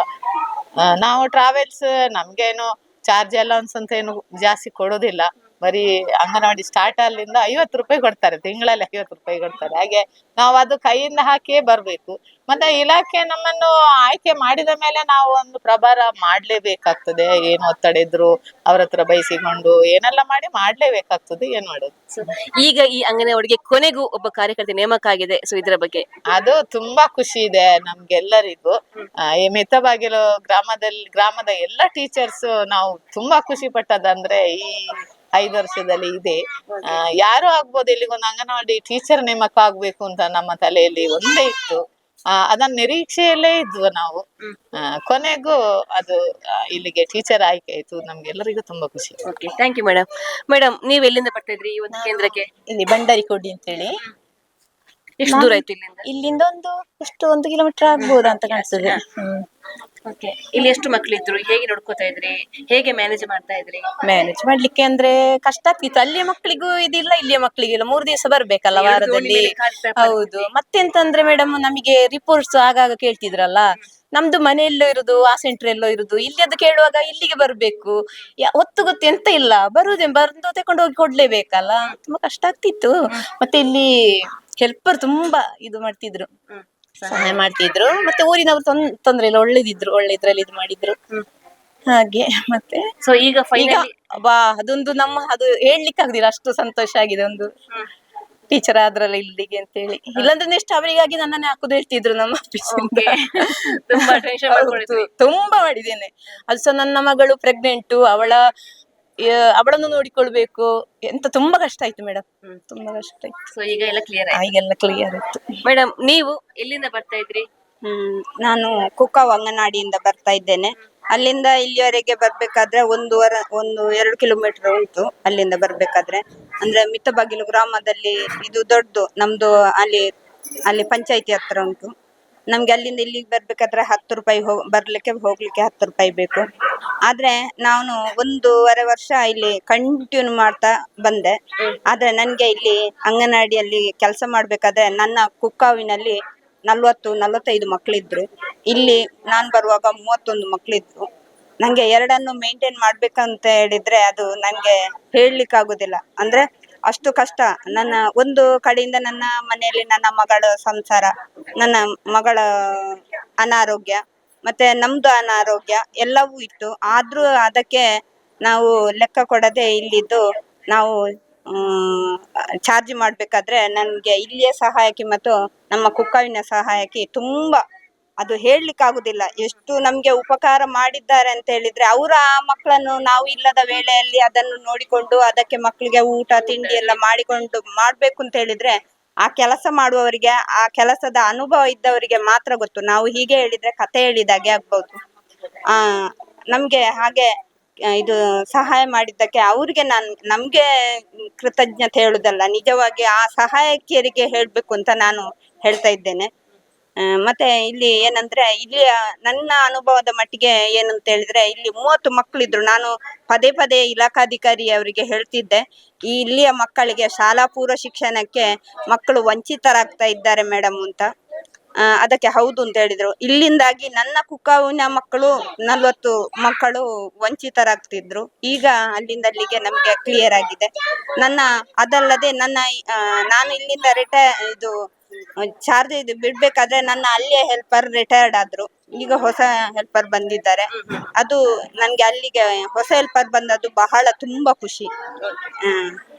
ನಾವು ಟ್ರಾವೆಲ್ಸ್ ನಮ್ಗೇನು ಚಾರ್ಜ್ ಅಲೌನ್ಸ್ ಅಂತ ಏನು ಜಾಸ್ತಿ ಕೊಡೋದಿಲ್ಲ. ಬರೀ ಅಂಗನವಾಡಿ ಸ್ಟಾರ್ಟ್ ಅಲ್ಲಿಂದ ಐವತ್ತು ರೂಪಾಯಿ ಕೊಡ್ತಾರೆ ತಿಂಗಳಲ್ಲಿ ಐವತ್ತು ರೂಪಾಯಿ ಕೊಡ್ತಾರೆ. ಹಾಗೆ ನಾವು ಅದು ಕೈಯಿಂದ ಹಾಕಿಯೇ ಬರ್ಬೇಕು. ಮತ್ತೆ ಇಲಾಖೆ ನಮ್ಮನ್ನು ಆಯ್ಕೆ ಮಾಡಿದ ಮೇಲೆ ನಾವು ಒಂದು ಪ್ರಭಾರ ಮಾಡ್ಲೇಬೇಕಾಗ್ತದೆ. ಏನು ಒತ್ತಡ ಇದ್ರು ಅವ್ರ ಹತ್ರ ಬಯಸಿಕೊಂಡು ಏನೆಲ್ಲ ಮಾಡಿ ಮಾಡ್ಲೇಬೇಕಾಗ್ತದೆ. ಏನ್ ಮಾಡೋದು? ಈಗ ಈ ಅಂಗನವಾಡಿಗೆ ಕೊನೆಗೂ ಒಬ್ಬ ಕಾರ್ಯಕರ್ತೆ ನೇಮಕ ಆಗಿದೆ ಸೊ ಇದರ ಬಗ್ಗೆ. ಅದು ತುಂಬಾ ಖುಷಿ ಇದೆ ನಮ್ಗೆಲ್ಲರಿಗೂ. ಈ ಮಿತಬಾಗಿಲು ಗ್ರಾಮದಲ್ಲಿ ಗ್ರಾಮದ ಎಲ್ಲ ಟೀಚರ್ಸ್ ನಾವು ತುಂಬಾ ಖುಷಿ ಪಟ್ಟದಂದ್ರೆ ಈ ಐದು ವರ್ಷದಲ್ಲಿ ಇದೆ. ಆ, ಯಾರು ಆಗ್ಬೋದು ಇಲ್ಲಿಗೊಂದು ಅಂಗನವಾಡಿ ಟೀಚರ್ ನೇಮಕ ಆಗ್ಬೇಕು ಅಂತ ನಮ್ಮ ತಲೆಯಲ್ಲಿ ಒಂದೇ ಇತ್ತು. ಆ, ಅದನ್ನ ನಿರೀಕ್ಷೆಯಲ್ಲೇ ಇದ್ವು ನಾವು. ಆ, ಕೊನೆಗೂ ಅದು ಇಲ್ಲಿಗೆ ಟೀಚರ್ ಆಯ್ಕೆ ಆಯ್ತು. ನಮ್ಗೆಲ್ಲರಿಗೂ ತುಂಬಾ ಖುಷಿ. Okay thank you madam madam ನೀವು ಎಲ್ಲಿಂದ ಬರ್ತಾ ಇದ್ರಿ? ಈ ಒಂದು ಕೇಂದ್ರಕ್ಕೆ? ಇಲ್ಲಿ ಬಂಡಾರಿ ಕೊಡಿ ಅಂತೇಳಿ. ಎಷ್ಟು ದೂರ ಆಯ್ತು ಇಲ್ಲಿಂದ? ಇಲ್ಲಿಂದ ಒಂದು ಎಷ್ಟು ಒಂದು ಕಿಲೋಮೀಟರ್ ಆಗ್ಬೋದಾ ಅಂತ ಕಾಣ್ತದೆ. ಹ್ಮ್. ಓಕೆ ಇಲ್ಲಿ ಎಷ್ಟು ಮಕ್ಕಳು ಇದ್ರು ಹೇಗೆ ನೋಡ್ಕೋತಾ ಇದ್ರಿ? ಹೇಗೆ ಮ್ಯಾನೇಜ್ ಮಾಡ್ತಾ ಇದ್ರಿ? ಮ್ಯಾನೇಜ್ ಮಾಡ್ಲಿಕ್ಕೆ ಅಂದ್ರೆ ಕಷ್ಟ ಆಗ್ತಿತ್ತು. ಅಲ್ಲಿಯ ಮಕ್ಕಳಿಗೂ ಇದಿಲ್ಲ ಇಲ್ಲಿಯ ಮಕ್ಕಳಿಗಿಲ್ಲ ಮೂರು ದಿವಸ ಬರ್ಬೇಕಲ್ಲ ವಾರದಲ್ಲಿ. ಹೌದು. ಮತ್ತೆಂತಂದ್ರೆ ಮೇಡಮ್ ನಮಗೆ ರಿಪೋರ್ಟ್ಸ್ ಆಗಾಗ ಕೇಳ್ತಿದ್ರಲ್ಲ? ನಮ್ದು ಮನೆಯಲ್ಲೋ ಇರುದು ಆ ಸೆಂಟರ್ ಎಲ್ಲೋ ಇರುದು. ಇಲ್ಲಿ ಅದು ಕೇಳುವಾಗ ಇಲ್ಲಿಗೆ ಬರ್ಬೇಕು. ಒತ್ತು ಹೊತ್ತು ಗೊತ್ತು ಎಂತ ಇಲ್ಲ. ಬರುದೇ ಬಂದು ತಕೊಂಡು ಹೋಗಿ ಕೊಡ್ಲೇಬೇಕಲ್ಲ? ತುಂಬಾ ಕಷ್ಟ ಆಗ್ತಿತ್ತು. ಮತ್ತೆ ಇಲ್ಲಿ ಹೆಲ್ಪರ್ ತುಂಬಾ ಇದು ಮಾಡ್ತಿದ್ರು. ಸಹಾಯ ಮಾಡ್ತಿದ್ರು. ಮತ್ತೆ ಊರಿನವ್ರು ತೊಂದ್- ತೊಂದ್ರೆ ಇಲ್ಲ ಒಳ್ಳೇದಿದ್ರು ಒಳ್ಳೆದ್ರಲ್ಲಿ ಇದು ಮಾಡಿದ್ರು. ಹಾಗೆ ಮತ್ತೆ ಸೊ ಈಗ ಈಗ ಫೈನಲಿ ಬಾ ಅದೊಂದು ನಮ್ಮ ಅದು ಹೇಳ್ಲಿಕ್ಕೆ ಆಗುದಿಲ್ಲ ಅಷ್ಟು ಸಂತೋಷ ಆಗಿದೆ ಒಂದು ಟೀಚರ್ ಆದ್ರಲ್ಲ ಇಲ್ಲಿಗೆ ಅಂತ ಹೇಳಿ ಇಲ್ಲಾಂದ್ರೆ ನೆಕ್ಸ್ಟ್ ಅವರಿಗಾಗಿ ನನ್ನನ್ನೇ ಹಾಕುದು ಹೇಳ್ತಿದ್ರು ನಮ್ಮ ತುಂಬಾ ಟೆನ್ಷನ್ ಹೌದು, ಮಾಡ್ಕೊಂಡಿದ್ರಿ ತುಂಬಾ ಮಾಡಿದ್ದೇನೆ. ಅದು ಸಹ ನನ್ನ ಮಗಳು ಪ್ರೆಗ್ನೆಂಟ್ ಅವಳ ಅವಳನ್ನು ನೋಡಿಕೊಳ್ಬೇಕು. ಎಂತ ತುಂಬಾ ಕಷ್ಟ ಆಯ್ತು ಮೇಡಮ್ ತುಂಬಾ ಕಷ್ಟ ಆಯ್ತು. ಸೊ ಈಗ ಎಲ್ಲ ಕ್ಲಿಯರ್ ಈಗೆಲ್ಲ ಕ್ಲಿಯರ್ ಆಯ್ತು. ಮೇಡಮ್ ನೀವು ಎಲ್ಲಿಂದ ಬರ್ತಾ ಇದ್ರಿ? ಹ್ಮ್ ನಾನು ಕುಕ್ಕಾವ್ ಅಂಗನವಾಡಿಯಿಂದ ಬರ್ತಾ ಇದ್ದೇನೆ. ಅಲ್ಲಿಂದ ಇಲ್ಲಿವರೆಗೆ ಬರ್ಬೇಕಾದ್ರೆ ಒಂದು ವರ ಒಂದು ಎರಡು ಕಿಲೋಮೀಟರ್ ಉಂಟು ಅಲ್ಲಿಂದ ಬರ್ಬೇಕಾದ್ರೆ. ಅಂದ್ರೆ ಮಿತ್ತಬಾಗಿಲು ಗ್ರಾಮದಲ್ಲಿ ಇದು ದೊಡ್ಡದು ನಮ್ದು ಅಲ್ಲಿ ಅಲ್ಲಿ ಪಂಚಾಯತಿ ಹತ್ರ ಉಂಟು. ನಮ್ಗೆ ಅಲ್ಲಿಂದ ಇಲ್ಲಿಗೆ ಬರ್ಬೇಕಾದ್ರೆ ಹತ್ತು ರೂಪಾಯಿ ಹೋಗ್, ಬರ್ಲಿಕ್ಕೆ, ಹೋಗ್ಲಿಕ್ಕೆ ಹತ್ತು ರೂಪಾಯಿ ಬೇಕು. ಆದ್ರೆ ನಾನು ಒಂದೂವರೆ ವರ್ಷ ಇಲ್ಲಿ ಕಂಟಿನ್ಯೂ ಮಾಡ್ತಾ ಬಂದೆ. ಆದ್ರೆ ನನ್ಗೆ ಇಲ್ಲಿ ಅಂಗನವಾಡಿಯಲ್ಲಿ ಕೆಲಸ ಮಾಡ್ಬೇಕಾದ್ರೆ ನನ್ನ ಕುಕ್ಕಾವಿನಲ್ಲಿ ನಲ್ವತ್ತು, ನಲ್ವತ್ತೈದು ಮಕ್ಳಿದ್ರು. ಇಲ್ಲಿ ನಾನು ಬರುವಾಗ ಮೂವತ್ತೊಂದು ಮಕ್ಕಳಿದ್ರು ನಂಗೆ ಎರಡನ್ನು ಮೇಂಟೈನ್ ಮಾಡ್ಬೇಕಂತ ಹೇಳಿದ್ರೆ ಅದು ನಂಗೆ ಹೇಳಲಿಕ್ಕಾಗುದಿಲ್ಲ. ಅಂದ್ರೆ ಅಷ್ಟು ಕಷ್ಟ. ನನ್ನ ಒಂದು ಕಡೆಯಿಂದ ನನ್ನ ಮನೆಯಲ್ಲಿ ನನ್ನ ಮಗಳ ಸಂಸಾರ, ನನ್ನ ಮಗಳ ಅನಾರೋಗ್ಯ, ಮತ್ತೆ ನಮ್ದು ಅನಾರೋಗ್ಯ ಎಲ್ಲವೂ ಇತ್ತು. ಆದ್ರೂ ಅದಕ್ಕೆ ನಾವು ಲೆಕ್ಕ ಕೊಡದೆ ಇಲ್ಲಿದ್ದು ನಾವು ಚಾರ್ಜ್ ಮಾಡ್ಬೇಕಾದ್ರೆ ನನ್ಗೆ ಇಲ್ಲಿಯ ಸಹಾಯಕಿ ಮತ್ತು ನಮ್ಮ ಕುಕ್ಕವಿನ ಸಹಾಯಕಿ ತುಂಬಾ ಅದು ಹೇಳಲಿಕ್ಕೆ ಆಗುದಿಲ್ಲ ಎಷ್ಟು ನಮ್ಗೆ ಉಪಕಾರ ಮಾಡಿದ್ದಾರೆ ಅಂತ ಹೇಳಿದ್ರೆ ಅವರ ಆ ಮಕ್ಕಳನ್ನು ನಾವು ಇಲ್ಲದ ವೇಳೆಯಲ್ಲಿ ಅದನ್ನು ನೋಡಿಕೊಂಡು ಅದಕ್ಕೆ ಮಕ್ಕಳಿಗೆ ಊಟ ತಿಂಡಿ ಎಲ್ಲ ಮಾಡಿಕೊಂಡು ಮಾಡ್ಬೇಕು ಅಂತ ಹೇಳಿದ್ರೆ ಆ ಕೆಲಸ ಮಾಡುವವರಿಗೆ ಆ ಕೆಲಸದ ಅನುಭವ ಇದ್ದವರಿಗೆ ಮಾತ್ರ ಗೊತ್ತು. ನಾವು ಹೀಗೆ ಹೇಳಿದ್ರೆ ಕತೆ ಹೇಳಿದಾಗೆ ಆಗ್ಬಹುದು ಆ ನಮ್ಗೆ ಹಾಗೆ ಇದು ಸಹಾಯ ಮಾಡಿದ್ದಕ್ಕೆ ಅವ್ರಿಗೆ ನಾನ್ ನಮ್ಗೆ ಕೃತಜ್ಞತೆ ಹೇಳುದಲ್ಲ. ನಿಜವಾಗಿ ಆ ಸಹಾಯಕಿಯರಿಗೆ ಹೇಳ್ಬೇಕು ಅಂತ ನಾನು ಹೇಳ್ತಾ ಇದ್ದೇನೆ. ಮತ್ತೆ ಇಲ್ಲಿ ಏನಂದ್ರೆ, ಇಲ್ಲಿ ನನ್ನ ಅನುಭವದ ಮಟ್ಟಿಗೆ ಏನಂತ ಹೇಳಿದ್ರೆ, ಇಲ್ಲಿ ಮೂವತ್ತು ಮಕ್ಕಳಿದ್ರು ನಾನು ಪದೇ ಪದೇ ಇಲಾಖಾಧಿಕಾರಿ ಅವರಿಗೆ ಹೇಳ್ತಿದ್ದೆ, ಈ ಇಲ್ಲಿಯ ಮಕ್ಕಳಿಗೆ ಶಾಲಾ ಪೂರ್ವ ಶಿಕ್ಷಣಕ್ಕೆ ಮಕ್ಕಳು ವಂಚಿತರಾಗ್ತಾ ಇದ್ದಾರೆ ಮೇಡಮ್ ಅಂತ. ಅದಕ್ಕೆ ಹೌದು ಅಂತ ಹೇಳಿದ್ರು. ಇಲ್ಲಿಂದಾಗಿ ನನ್ನ ಕುಕ್ಕಾವಿನ ಮಕ್ಕಳು, ನಲ್ವತ್ತು ಮಕ್ಕಳು ವಂಚಿತರಾಗ್ತಿದ್ರು. ಈಗ ಅಲ್ಲಿಂದ ಅಲ್ಲಿಗೆ ನಮ್ಗೆ ಕ್ಲಿಯರ್ ಆಗಿದೆ. ನನ್ನ, ಅದಲ್ಲದೆ ನನ್ನ ನಾನು ಇಲ್ಲಿಂದ ರಿಟೈರ್ ಇದು ಚಾರ್ಜ್ ಇದು ಬಿಡ್ಬೇಕಾದ್ರೆ ನನ್ನ ಅಲ್ಲಿಯ ಹೆಲ್ಪರ್ ರಿಟೈರ್ಡ್ ಆದ್ರು. ಈಗ ಹೊಸ ಹೆಲ್ಪರ್ ಬಂದಿದ್ದಾರೆ. ಅದು ನನ್ಗೆ ಅಲ್ಲಿಗೆ ಹೊಸ ಹೆಲ್ಪರ್ ಬಂದದ್ದು ಬಹಳ ತುಂಬಾ ಖುಷಿ.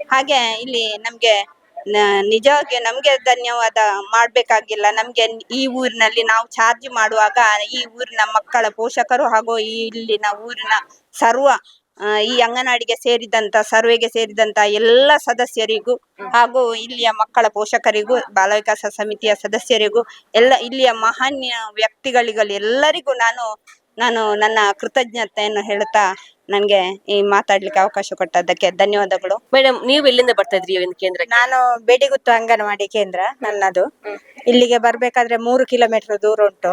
ಹಾಗೆ ಇಲ್ಲಿ ನಮ್ಗೆ ನ- ನಿಜವಾಗಿ ನಮ್ಗೆ ಧನ್ಯವಾದ ಮಾಡ್ಬೇಕಾಗಿಲ್ಲ. ನಮ್ಗೆ ಈ ಊರಿನಲ್ಲಿ ನಾವು ಚಾರ್ಜ್ ಮಾಡುವಾಗ ಈ ಊರಿನ ಮಕ್ಕಳ ಪೋಷಕರು ಹಾಗೂ ಇಲ್ಲಿನ ಊರಿನ ಸರ್ವ ಈ ಅಂಗನವಾಡಿಗೆ ಸೇರಿದಂತ ಸರ್ವೆಗೆ ಸೇರಿದಂತ ಎಲ್ಲ ಸದಸ್ಯರಿಗೂ ಹಾಗೂ ಇಲ್ಲಿಯ ಮಕ್ಕಳ ಪೋಷಕರಿಗೂ ಬಾಲ ವಿಕಾಸ ಸಮಿತಿಯ ಸದಸ್ಯರಿಗೂ ಎಲ್ಲ ಇಲ್ಲಿಯ ಮಹಾನ್ಯ ವ್ಯಕ್ತಿಗಳಿಗೂ ಎಲ್ಲರಿಗೂ ನಾನು ನಾನು ನನ್ನ ಕೃತಜ್ಞತೆಯನ್ನು ಹೇಳುತ್ತಾ ನನಗೆ ಈ ಮಾತಾಡ್ಲಿಕ್ಕೆ ಅವಕಾಶ ಕೊಟ್ಟದ್ದಕ್ಕೆ ಧನ್ಯವಾದಗಳು. ಮೇಡಮ್ ನೀವು ಎಲ್ಲಿಂದ ಬರ್ತಾ ಇದ್ರಿ ಕೇಂದ್ರಕ್ಕೆ? ನಾನು ಬೇಡಿಗುತ್ತು ಅಂಗನವಾಡಿ ಕೇಂದ್ರ ನನ್ನದು. ಇಲ್ಲಿಗೆ ಬರ್ಬೇಕಾದ್ರೆ ಮೂರು ಕಿಲೋಮೀಟರ್ ದೂರ ಉಂಟು.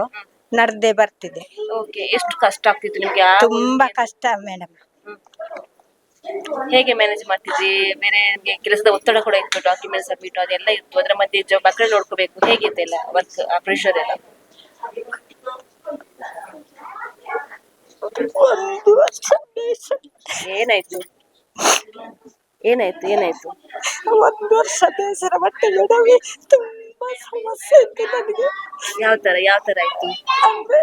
ನಡೆದೇ ಬರ್ತಿದೆ. ಓಕೆ ಎಷ್ಟು ಕಷ್ಟ ಆಗ್ತಿತ್ತು ನಿಮ್ಗೆ ತುಂಬಾ ಕಷ್ಟ ಮೇಡಮ್ ಹೇಗೆ ಮ್ಯಾನೇಜ್ ಮಾಡ್ತಿದ್ರಿ? ಬೇರೆ ನಿಮಗೆ ಕೆಲಸದ ಒತ್ತಡ ಕೂಡ ಇತ್ತು ಡಾಕ್ಯುಮೆಂಟ್ ಸಬ್ಮಿಟ್ ಅದೆಲ್ಲ ಇತ್ತು. ಅದರ ಮಧ್ಯೆ ಜ- ಮಕ್ಕಳು ನೋಡ್ಕೋಬೇಕು. ಹೇಗಿತ್ತೆಲ್ಲ ವರ್ಕ್ ಆ ಪ್ರೆಷರ್ ಎಲ್ಲ? ಏನಾಯ್ತು? ಏನಾಯ್ತು ಏನಾಯ್ತು? ಒಂದು ವರ್ಷ ಬೇಸರ ತುಂಬಾ ಸಮಸ್ಯೆ ಇತ್ತು ನನಗೆ. ಯಾವ ತರ ಯಾವ ತರ ಆಯ್ತು? ಅಂದ್ರೆ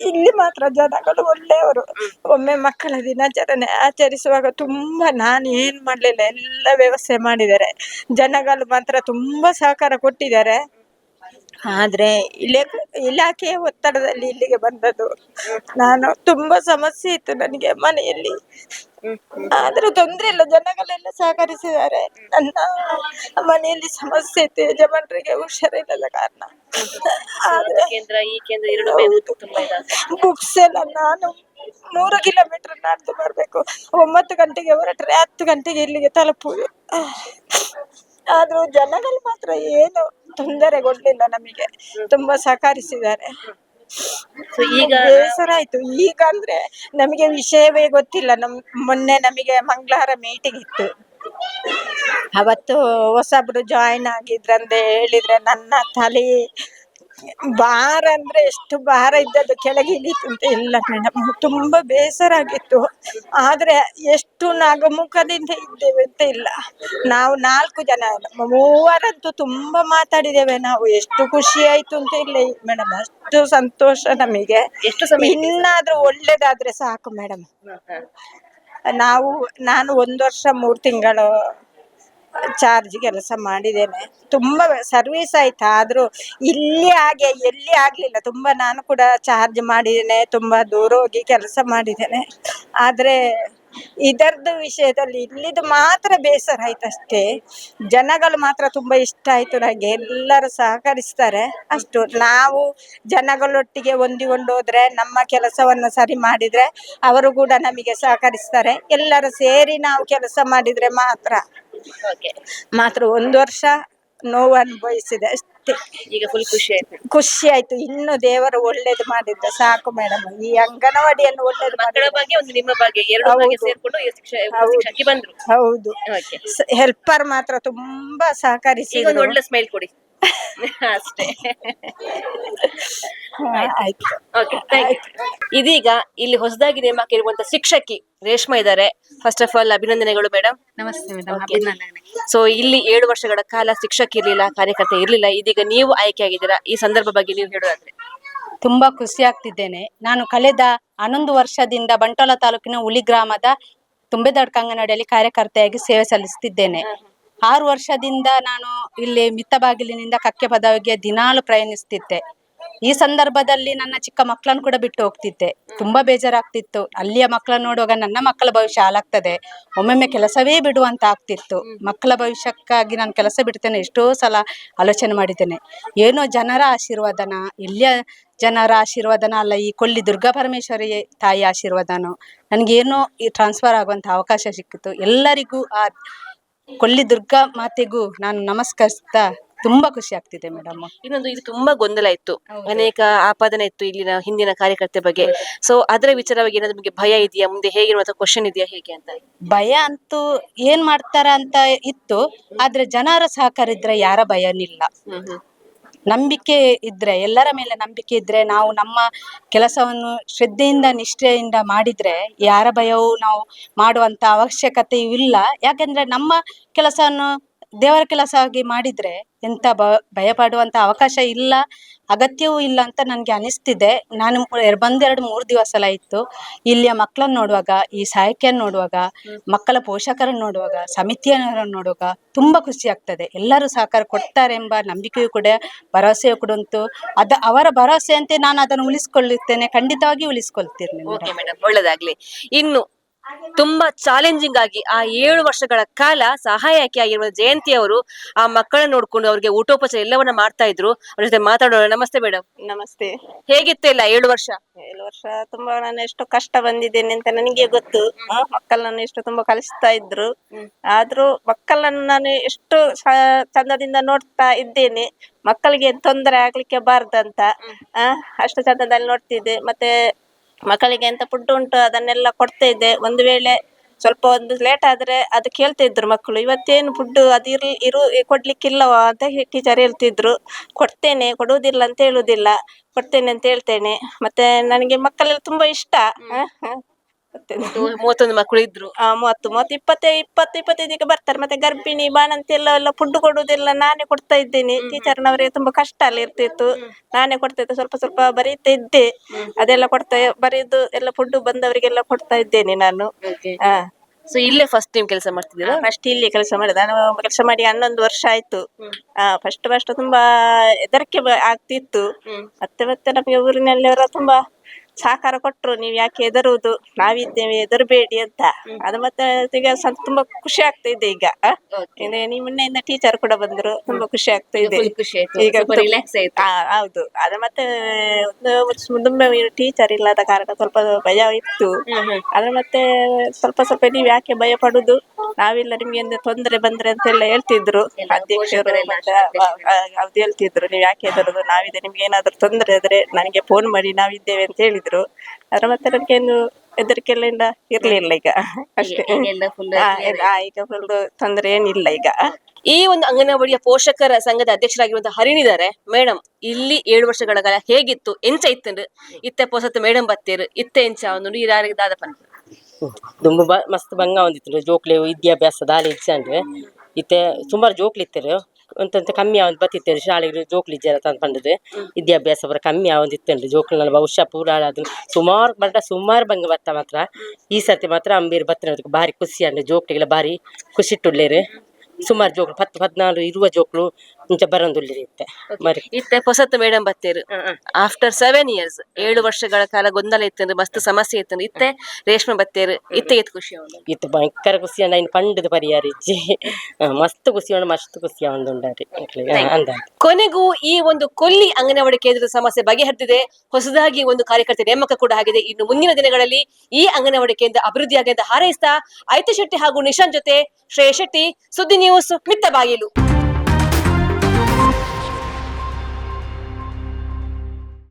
ಇಲ್ಲಿ ಮಾತ್ರ ಜನಗಳು ಒಳ್ಳೆಯವರು. ಒಮ್ಮೆ ಮಕ್ಕಳ ದಿನಾಚರಣೆ ಆಚರಿಸುವಾಗ ತುಂಬಾ ನಾನು ಏನ್ ಮಾಡ್ಲಿಲ್ಲ ಎಲ್ಲ ವ್ಯವಸ್ಥೆ ಮಾಡಿದ್ದಾರೆ. ಜನಗಳು ಮಾತ್ರ ತುಂಬಾ ಸಹಕಾರ ಕೊಟ್ಟಿದ್ದಾರೆ. ಆದ್ರೆ ಇಲ್ಲಿ ಇಲಾಖೆಯ ಒತ್ತಡದಲ್ಲಿ ಇಲ್ಲಿಗೆ ಬಂದದ್ದು. ನಾನು ತುಂಬಾ ಸಮಸ್ಯೆ ಇತ್ತು ನನಗೆ ಮನೆಯಲ್ಲಿ. ಆದ್ರೆ ತೊಂದ್ರೆ ಇಲ್ಲ ಜನಗಳೆಲ್ಲ ಸಹಕರಿಸಿದ್ದಾರೆ. ನನ್ನ ಮನೆಯಲ್ಲಿ ಸಮಸ್ಯೆ ಇತ್ತು ಯಜಮಾನರಿಗೆ ಹುಷಾರಿಲ್ಲದ ಕಾರಣ. ಆದ್ರೆ. ಬುಕ್ಸ್ ಎಲ್ಲ ನಾನು ಮೂರು ಕಿಲೋಮೀಟರ್ ನಡೆದು ಬರ್ಬೇಕು. ಒಂಬತ್ತು ಗಂಟೆಗೆ ಹೊರಟ್ರೆ ಹತ್ತು ಗಂಟೆಗೆ ಇಲ್ಲಿಗೆ ತಲುಪುವುದು. ಆದ್ರೂ ಜನಗಳು ಮಾತ್ರ ಏನು ತೊಂದರೆ ಕೊಡ್ಲಿಲ್ಲ ನಮಗೆ. ತುಂಬಾ ಸಹಕರಿಸಿದ್ದಾರೆ. ಸೊ ಈಗ ಬೇಸರ ಆಯ್ತು. ಈಗ ಅಂದ್ರೆ ನಮಗೆ ವಿಷಯವೇ ಗೊತ್ತಿಲ್ಲ. ನಮ್ ಮೊನ್ನೆ ನಮಗೆ ಮಂಗಳವಾರ ಮೀಟಿಂಗ್ ಇತ್ತು. ಅವತ್ತು ಹೊಸಬ್ರು ಜಾಯಿನ್ ಆಗಿದ್ರಂತೆ ಹೇಳಿದ್ರೆ ನನ್ನ ತಲೆ ಭಾರ ಅಂದ್ರೆ ಎಷ್ಟು ಭಾರ ಇದ್ದದ್ದು ಕೆಳಗೆ ಇಳಿತು ಅಂತ ಇಲ್ಲ ಮೇಡಮ್. ತುಂಬಾ ಬೇಸರ ಆಗಿತ್ತು. ಆದ್ರೆ ಎಷ್ಟು ನಾಗಮುಖದಿಂದ ಇದ್ದೇವೆ ಅಂತ ಇಲ್ಲ. ನಾವು ನಾಲ್ಕು ಜನ ಮೂವರಂತೂ ತುಂಬಾ ಮಾತಾಡಿದ್ದೇವೆ ನಾವು. ಎಷ್ಟು ಖುಷಿ ಆಯ್ತು ಅಂತ ಇಲ್ಲ ಮೇಡಮ್. ಅಷ್ಟು ಸಂತೋಷ ನಮಗೆ. ಎಷ್ಟು ಸಮಯ ಇನ್ನಾದ್ರೂ ಒಳ್ಳೇದಾದ್ರೆ ಸಾಕು ಮೇಡಮ್. ನಾವು ನಾನು ಒಂದು ವರ್ಷ ಮೂರು ತಿಂಗಳು ಚಾರ್ಜ್ ಕೆಲಸ ಮಾಡಿದ್ದೇನೆ. ತುಂಬಾ ಸರ್ವಿಸ್ ಆಯ್ತು. ಆದ್ರೂ ಇಲ್ಲಿ ಹಾಗೆ, ಎಲ್ಲಿ ಆಗ್ಲಿಲ್ಲ. ತುಂಬಾ ನಾನು ಕೂಡ ಚಾರ್ಜ್ ಮಾಡಿದ್ದೇನೆ. ತುಂಬಾ ದೂರ ಹೋಗಿ ಕೆಲಸ ಮಾಡಿದ್ದೇನೆ. ಆದ್ರೆ ಇದರದ್ದು ವಿಷಯದಲ್ಲಿ ಇಲ್ಲಿದು ಮಾತ್ರ ಬೇಸರ ಆಯ್ತು ಅಷ್ಟೇ. ಜನಗಳು ಮಾತ್ರ ತುಂಬಾ ಇಷ್ಟ ಆಯ್ತು ನನಗೆ ಎಲ್ಲರೂ ಸಹಕರಿಸ್ತಾರೆ. ಅಷ್ಟು ನಾವು ಜನಗಳೊಟ್ಟಿಗೆ ಹೊಂದಿಕೊಂಡು ಹೋದ್ರೆ, ನಮ್ಮ ಕೆಲಸವನ್ನು ಸರಿ ಮಾಡಿದ್ರೆ, ಅವರು ಕೂಡ ನಮಗೆ ಸಹಕರಿಸ್ತಾರೆ. ಎಲ್ಲರೂ ಸೇರಿ ನಾವು ಕೆಲಸ ಮಾಡಿದ್ರೆ ಮಾತ್ರ. ಮಾತ್ರ ಒಂದು ವರ್ಷ ನೋವು ಅನುಭವಿಸಿದೆ ಅಷ್ಟೇ. ಈಗ ಫುಲ್ ಖುಷಿ ಆಯ್ತು. ಖುಷಿ ಆಯ್ತು. ಇನ್ನು ದೇವರು ಒಳ್ಳೇದು ಮಾಡಿದ್ದ. ಸಾಕು ಮೇಡಮ್ ಈ ಅಂಗನವಾಡಿಯನ್ನು ಒಳ್ಳೇದು ಮಕ್ಕಳ ಬಗ್ಗೆ ಒಂದು ನಿಮ್ಮ ಬಗ್ಗೆ ಎರಡು ಬಗ್ಗೆ ಹೌದು. ಸೇರ್ಕೊಂಡು ಈ ಶಿಕ್ಷ ಹೌದು. ಶಿಕ್ಷಕಿ ಬಂದ್ರು. ಹೌದು. ಹೆಲ್ಪರ್ ಮಾತ್ರ ತುಂಬಾ ಈಗ ಒಂದು ಸಹಕರಿಸಿದ್ರು ಒಳ್ಳೆ ಸ್ಮೈಲ್ ಕೊಡಿ. ಅಷ್ಟೇ. ಓಕೆ ಇದೀಗ ಇಲ್ಲಿ ಹೊಸದಾಗಿ ನೇಮಕ ಇರುವಂತ ಶಿಕ್ಷಕಿ ರೇಷ್ಮಾ ಇದ್ದಾರೆ. ಫಸ್ಟ್ ಆಫ್ ಆಲ್ ಅಭಿನಂದನೆಗಳು ಮೇಡಮ್ ನಮಸ್ತೆ ಮೇಡಮ್. ಸೊ ಇಲ್ಲಿ ಏಳು ವರ್ಷಗಳ ಕಾಲ ಶಿಕ್ಷಕಿ ಇರ್ಲಿಲ್ಲ ಕಾರ್ಯಕರ್ತೆ ಇರ್ಲಿಲ್ಲ. ಇದೀಗ ನೀವು ಆಯ್ಕೆ ಆಗಿದ್ದೀರಾ? ಈ ಸಂದರ್ಭ ಬಗ್ಗೆ ನೀವು ಹೇಳೋದಾದ್ರೆ. ತುಂಬಾ ಖುಷಿ ಆಗ್ತಿದ್ದೇನೆ. ನಾನು ಕಳೆದ ಹನ್ನೊಂದು ವರ್ಷದಿಂದ ಬಂಟೋಲ ತಾಲೂಕಿನ ಹುಲಿ ಗ್ರಾಮದ ತುಂಬೆದಡ್ಕ ಅಂಗನವಾಡಿಯಲ್ಲಿ ಕಾರ್ಯಕರ್ತೆಯಾಗಿ ಸೇವೆ ಸಲ್ಲಿಸುತ್ತಿದ್ದೇನೆ ಆರು ವರ್ಷದಿಂದ ನಾನು ಇಲ್ಲಿ ಮಿತ್ತಬಾಗಿಲಿನಿಂದ ಕಕ್ಕೆ ಪದವಿಗೆ ದಿನಾಲು ಪ್ರಯಾಣಿಸ್ತಿದ್ದೆ. ಈ ಸಂದರ್ಭದಲ್ಲಿ ನನ್ನ ಚಿಕ್ಕ ಮಕ್ಕಳನ್ನು ಕೂಡ ಬಿಟ್ಟು ಹೋಗ್ತಿದ್ದೆ. ತುಂಬಾ ಬೇಜಾರಾಗ್ತಿತ್ತು. ಅಲ್ಲಿಯ ಮಕ್ಕಳನ್ನು ನೋಡುವಾಗ ನನ್ನ ಮಕ್ಕಳ ಭವಿಷ್ಯ ಹಾಳಾಗ್ತದೆ. ಒಮ್ಮೊಮ್ಮೆ ಕೆಲಸವೇ ಬಿಡುವಂತ ಆಗ್ತಿತ್ತು. ಮಕ್ಕಳ ಭವಿಷ್ಯಕ್ಕಾಗಿ ನಾನು ಕೆಲಸ ಬಿಡ್ತೇನೆ, ಎಷ್ಟೋ ಸಲ ಆಲೋಚನೆ ಮಾಡಿದ್ದೇನೆ. ಏನೋ ಜನರ ಆಶೀರ್ವಾದನ, ಇಲ್ಲಿಯ ಜನರ ಆಶೀರ್ವಾದನ ಅಲ್ಲ, ಈ ಕೊಲ್ಲಿ ದುರ್ಗಾ ಪರಮೇಶ್ವರಿ ತಾಯಿ ಆಶೀರ್ವಾದನೋ, ನನಗೇನೋ ಈ ಟ್ರಾನ್ಸ್ಫರ್ ಆಗುವಂತ ಅವಕಾಶ ಸಿಕ್ಕಿತು ಎಲ್ಲರಿಗೂ ಆ ಕೊಲ್ಲಿ ದುರ್ಗಾ ಮಾತೆಗೂ ನಾನು ನಮಸ್ಕರಿಸ್ತಾ ತುಂಬಾ ಖುಷಿ ಆಗ್ತಿದೆ ಮೇಡಮ್ ಇನ್ನೊಂದು ಇದು ತುಂಬಾ ಗೊಂದಲ ಇತ್ತು. ಅನೇಕ ಆಪಾದನೆ ಇತ್ತು ಇಲ್ಲಿನ ಹಿಂದಿನ ಕಾರ್ಯಕರ್ತೆ ಬಗ್ಗೆ. ಸೊ ಅದರ ವಿಚಾರವಾಗಿ ಏನಾದ್ರು ನಿಮಗೆ ಭಯ ಇದೆಯಾ? ಮುಂದೆ ಹೇಗಿರುವಂತ ಕ್ವಶನ್ ಇದೆಯಾ ಹೇಗೆ ಅಂತ? ಭಯ ಅಂತೂ ಏನ್ ಮಾಡ್ತಾರ ಅಂತ ಇತ್ತು. ಆದ್ರೆ ಜನರ ಸಹಕಾರ ಇದ್ರೆ ಯಾರ ಭಯನಿಲ್ಲ ನಂಬಿಕೆ ಇದ್ರೆ, ಎಲ್ಲರ ಮೇಲೆ ನಂಬಿಕೆ ಇದ್ರೆ, ನಾವು ನಮ್ಮ ಕೆಲಸವನ್ನು ಶ್ರದ್ಧೆಯಿಂದ, ನಿಷ್ಠೆಯಿಂದ ಮಾಡಿದ್ರೆ, ಯಾರ ಭಯವೂ ನಾವು ಮಾಡುವಂತ ಅವಶ್ಯಕತೆಯೂ ಇಲ್ಲ. ಯಾಕಂದ್ರೆ ನಮ್ಮ ಕೆಲಸವನ್ನು ದೇವರ ಕೆಲಸ ಆಗಿ ಮಾಡಿದ್ರೆ ಎಂತ ಭಯ ಪಡುವಂತ ಅವಕಾಶ ಇಲ್ಲ, ಅಗತ್ಯವೂ ಇಲ್ಲ ಅಂತ ನನಗೆ ಅನಿಸ್ತಿದೆ. ನಾನು ಬಂದೆರಡು ಮೂರು ದಿವಸ ಎಲ್ಲ ಇತ್ತು. ಇಲ್ಲಿಯ ಮಕ್ಕಳನ್ನು ನೋಡುವಾಗ, ಈ ಸಹಾಯಕಿಯನ್ನು ನೋಡುವಾಗ, ಮಕ್ಕಳ ಪೋಷಕರನ್ನು ನೋಡುವಾಗ ಸಮಿತಿಯನ್ನು ನೋಡುವಾಗ ತುಂಬಾ ಖುಷಿ ಆಗ್ತದೆ. ಎಲ್ಲರೂ ಸಹಕಾರ ಕೊಡ್ತಾರೆ ಎಂಬ ನಂಬಿಕೆಯೂ ಕೂಡ ಭರವಸೆಯು ಕೂಡ ಉಂಟು. ಅದ, ಅವರ ಭರವಸೆಯಂತೆ ನಾನು ಅದನ್ನು ಉಳಿಸ್ಕೊಳ್ಳುತ್ತೇನೆ. ಖಂಡಿತವಾಗಿ ಉಳಿಸ್ಕೊಳ್ತೇನೆ. ಒಳ್ಳೇದಾಗ್ಲಿ. ಇನ್ನು ತುಂಬಾ ಚಾಲೆಂಜಿಂಗ್ ಆಗಿ ಆ ಏಳು ವರ್ಷಗಳ ಕಾಲ ಸಹಾಯಕಿ ಆಗಿರುವ ಜಯಂತಿ ಅವರು ಆ ಮಕ್ಕಳನ್ನ ನೋಡ್ಕೊಂಡು ಅವ್ರಿಗೆ ಊಟೋಪಚಾರ ಎಲ್ಲವನ್ನ ಮಾಡ್ತಾ ಇದ್ರು. ಅವ್ರ ಜೊತೆ ಮಾತಾಡೋಣ. ನಮಸ್ತೆ ಮೇಡಮ್ ನಮಸ್ತೆ. ಹೇಗಿತ್ತು ಇಲ್ಲ ಏಳು ವರ್ಷ? ಏಳು ವರ್ಷ ತುಂಬಾ ನಾನು ಎಷ್ಟು ಕಷ್ಟ ಬಂದಿದ್ದೇನೆ ಅಂತ ನನಗೆ ಗೊತ್ತು. ಮಕ್ಕಳನ್ನ ಎಷ್ಟು ತುಂಬಾ ಕಲಿಸ್ತಾ ಇದ್ರು. ಆದ್ರೂ ಮಕ್ಕಳನ್ನ ನಾನು ಎಷ್ಟು ಚಂದದಿಂದ ನೋಡ್ತಾ ಇದ್ದೇನೆ. ಮಕ್ಕಳಿಗೆ ತೊಂದರೆ ಆಗ್ಲಿಕ್ಕೆ ಬಾರ್ದಂತ. ಆ ಅಷ್ಟು ಚಂದದಲ್ಲಿ ನೋಡ್ತಿದ್ದೆ. ಮತ್ತೆ ಮಕ್ಕಳಿಗೆ ಎಂತ ಫುಡ್ ಉಂಟು ಅದನ್ನೆಲ್ಲ ಕೊಡ್ತಾ ಇದ್ದೆ. ಒಂದು ವೇಳೆ ಸ್ವಲ್ಪ ಒಂದು ಲೇಟ್ ಆದ್ರೆ ಅದು ಕೇಳ್ತಾ ಇದ್ರು ಮಕ್ಕಳು ಇವತ್ತೇನು ಫುಡ್ ಅದು ಇರ್ಲಿ ಇರು ಕೊಡ್ಲಿಕ್ಕಿಲ್ಲವಾ? ಅಂತ ಟೀಚರ್ ಹೇಳ್ತಿದ್ರು. ಕೊಡ್ತೇನೆ ಕೊಡುವುದಿಲ್ಲ ಅಂತ ಹೇಳುದಿಲ್ಲ ಕೊಡ್ತೇನೆ ಅಂತ ಹೇಳ್ತೇನೆ. ಮತ್ತೆ ನನಗೆ ಮಕ್ಕಳೆಲ್ಲ ತುಂಬಾ ಇಷ್ಟ. ಮೂವತ್ತೊಂದು ಮಕ್ಕಳು ಇದ್ರು. ಆ, ಮೂವತ್ತು ಮೂವತ್ತು ಇಪ್ಪತ್ತೈ ಇಪ್ಪತ್ತು ಇಪ್ಪತ್ತೈದಕ್ಕೆ ಬರ್ತಾರೆ. ಮತ್ತೆ ಗರ್ಭಿಣಿ ಬಾಣಂತಿ ಎಲ್ಲ ಎಲ್ಲ ಫುಡ್ ಕೊಡುವುದೆಲ್ಲ ನಾನೇ ಕೊಡ್ತಾ ಇದ್ದೇನೆ. ಟೀಚರ್ನವರಿಗೆ ತುಂಬಾ ಕಷ್ಟ ಅಲ್ಲಿ ಇರ್ತಿತ್ತು. ನಾನೇ ಕೊಡ್ತಾ ಇದ್ದೆ. ಸ್ವಲ್ಪ ಸ್ವಲ್ಪ ಬರೀತಾ ಇದ್ದೆ. ಅದೆಲ್ಲ ಕೊಡ್ತಾ ಬರೀದು ಎಲ್ಲ ಫುಡ್ ಬಂದವರಿಗೆಲ್ಲ ಕೊಡ್ತಾ ಇದ್ದೇನೆ ನಾನು. ಆ. ಸೊ ಇಲ್ಲೇ ಫಸ್ಟ್ ಟೈಮ್ ಕೆಲಸ ಮಾಡ್ತಿದ್ದೀರಾ? ಫಸ್ಟ್ ಇಲ್ಲಿ ಕೆಲಸ ಮಾಡಿದ. ನಾನು ಕೆಲಸ ಮಾಡಿ ಹನ್ನೊಂದು ವರ್ಷ ಆಯ್ತು. ಫಸ್ಟ್ ಫಸ್ಟ್ ತುಂಬಾ ಹೆದರಿಕೆ ಆಗ್ತಿತ್ತು. ಮತ್ತೆ ಮತ್ತೆ ನಮಗೆ ಊರಿನಲ್ಲಿಯವರ ತುಂಬಾ ಸಹಕಾರ ಕೊಟ್ರು ನೀವ್ ಯಾಕೆ ಹೆದರುವುದು? ನಾವಿದ್ದೇವೆ ಹೆದರ್ಬೇಡಿ ಅಂತ. ಅದು ಮತ್ತೆ ಈಗ ಸ್ವಲ್ಪ ತುಂಬಾ ಖುಷಿ ಆಗ್ತಾ ಇದೆ ಈಗ. ಆ? ಟೀಚರ್ ಕೂಡ ಬಂದ್ರು ತುಂಬಾ ಖುಷಿ ಆಗ್ತಾ ಇದೆ. full ಖುಷಿ ಆಯ್ತು. ಈಗ ಸ್ವಲ್ಪ ತು- relax ಆಯ್ತು. ಆ, ಹೌದು. ಅದು ಮತ್ತೆ ಒಂದು ತುಂಬಾ ಟೀಚರ್ ಇಲ್ಲದ ಕಾರಣ ಸ್ವಲ್ಪ ಭಯ ಇತ್ತು. ಆದ್ರೆ ಮತ್ತೆ ಸ್ವಲ್ಪ ಸ್ವಲ್ಪ ನೀವ್ ಯಾಕೆ ಭಯ ಪಡುದು? ನಾವಿಲ್ಲ ನಿಮ್ಗೆ ಒಂದು ತೊಂದರೆ ಬಂದ್ರೆ ಅಂತೆಲ್ಲ ಹೇಳ್ತಿದ್ರು. ಅಧ್ಯಕ್ಷರು ಮತ್ತೆ ಅವ್ರು ಹೇಳ್ತಿದ್ರು. ನೀವು ಯಾಕೆ ಹೆದರುದು? ನಾವಿದೆ ನಿಮ್ಗೆ ಏನಾದ್ರು ತೊಂದರೆ ಆದ್ರೆ ನನಗೆ ಫೋನ್ ಮಾಡಿ ನಾವಿದ್ದೇವೆ ಅಂತ ಹೇಳಿದ್ರು. ಆದ್ರೆ ಮತ್ತೆ ನಮ್ಗೆ ಏನು ಹೆದರಿಕೆ ಎಲ್ಲ ಇಲ್ಲ ಇರ್ಲಿಲ್ಲ ಈಗ. ಅಷ್ಟೇ. ಆ, ಎಲ್ಲ- ಆ, ಈಗ ಫುಲ್ ತೊಂದರೆ ಏನಿಲ್ಲ ಈಗ. ಈ ಒಂದು ಅಂಗನವಾಡಿಯ ಪೋಷಕರ ಸಂಘದ ಅಧ್ಯಕ್ಷರಾಗಿರುವಂತಹ ಹರಿಣಿದಾರೆ ಮೇಡಮ್ ಇಲ್ಲಿ ಏಳು ವರ್ಷಗಳ ಕಾಲ ಹೇಗಿತ್ತು? ಎಂಚ ಇತ್ತು ಇತ್ತೆ ಪೋಸತ್ತು ಮೇಡಮ್ ಬತ್ತೇರು ಇತ್ತೆ ಎಂಚ ಒಂದು ಯಾರಿಗೆ ದಾದ ಪನ್? ದುಂಬು ಬ ಮಸ್ತ್ ಬಂಗ ಒಂದಿತ್ತು. ಜೋಕ್ಲೆ ವಿದ್ಯಾಭ್ಯಾಸ ದಾಲಿ ಇಚ್ಛಂಡ್ರೆ ಇತ್ತೆ ಸುಮಾರು ಜೋಕ್ಲಿ ಇತ್ತರು ಒಂತಂತ ಕಮ್ಮಿ ಆವಂದ್ ಬತ್ತಿತ್ತೇರು ಶಾಲೆಗೆ ಜೋಕ್ಲಿ ಇಜ್ಜರ ತಂದು ಪಂಡದೆ ವಿದ್ಯಾಭ್ಯಾಸ ಬರ ಕಮ್ಮಿ ಆವಂದ್ ಇತ್ತಂಡ್ರಿ ಜೋಕ್ಲಿನಲ್ಲಿ ಬಹುಶಃ ಪೂರ ಅದು ಸುಮಾರು ಬಂಡ ಸುಮಾರು ಬಂಗ ಬತ್ತ ಮಾತ್ರ. ಈ ಸರ್ತಿ ಮಾತ್ರ ಅಂಬೀರ್ ಬತ್ತಿನ ಭಾರಿ ಖುಷಿ ಅಂದ್ರೆ ಜೋಕ್ಲಿಗೆಲ್ಲ ಭಾರಿ ಖುಷಿ ಇಟ್ಟುಳ್ಳೇರು ಸುಮಾರು ಜೋಕ್ಲು ಹತ್ತು ಹದಿನಾರು ಇರುವ ಜೋಕ್ಲು ಮುಂಚೆ ಬರಂದುಲ್ಲಿ ಇತ್ತೆ ಮರಿ. ಇತ್ತೆ ಹೊಸತ್ತು ಮೇಡಮ್ ಬತ್ತೇರು. ಆಫ್ಟರ್ ಸೆವೆನ್ ಇಯರ್ಸ್ ಏಳು ವರ್ಷಗಳ ಕಾಲ ಗೊಂದಲ ಇತ್ತಂದ್ರೆ ಮಸ್ತ್ ಸಮಸ್ಯೆ ಇತ್ತು ಇತ್ತೆ ರೇಷ್ಮೆ ಬತ್ತೇರು. ಇತ್ತೆ ಎತ್ ಖುಷಿ ಇತ್ತು ಭಯಂಕರ ಖುಷಿ ಅಂಡ ಇನ್ನು ಪಂಡದ ಪರಿಹಾರ ಇಜ್ಜಿ ಮಸ್ತ್ ಖುಷಿ ಉಂಡು ಮಸ್ತ್ ಖುಷಿ ಉಂಡಾರಿ. ಅಂದ ಕೊನೆಗೂ ಈ ಒಂದು ಕೊಲ್ಲಿ ಅಂಗನವಾಡಿ ಕೇಂದ್ರದ ಸಮಸ್ಯೆ ಬಗೆಹರಿದಿದೆ. ಹೊಸದಾಗಿ ಒಂದು ಕಾರ್ಯಕರ್ತೆ ನೇಮಕ ಕೂಡ ಆಗಿದೆ. ಇನ್ನು ಮುಂದಿನ ದಿನಗಳಲ್ಲಿ ಈ ಅಂಗನವಾಡಿ ಕೇಂದ್ರ ಅಭಿವೃದ್ಧಿಯಾಗಿ ಅಂತ ಹಾರೈಸ್ತಾ ಐತ ಶೆಟ್ಟಿ ಹಾಗೂ ನಿಶಾನ್ ಜೊತೆ ಶ್ರೇಯ ಶೆಟ್ಟಿ ಸುದ್ದಿ ನ್ಯೂಸ್ ಮಿತ್ತ ಬಾಗಿಲು.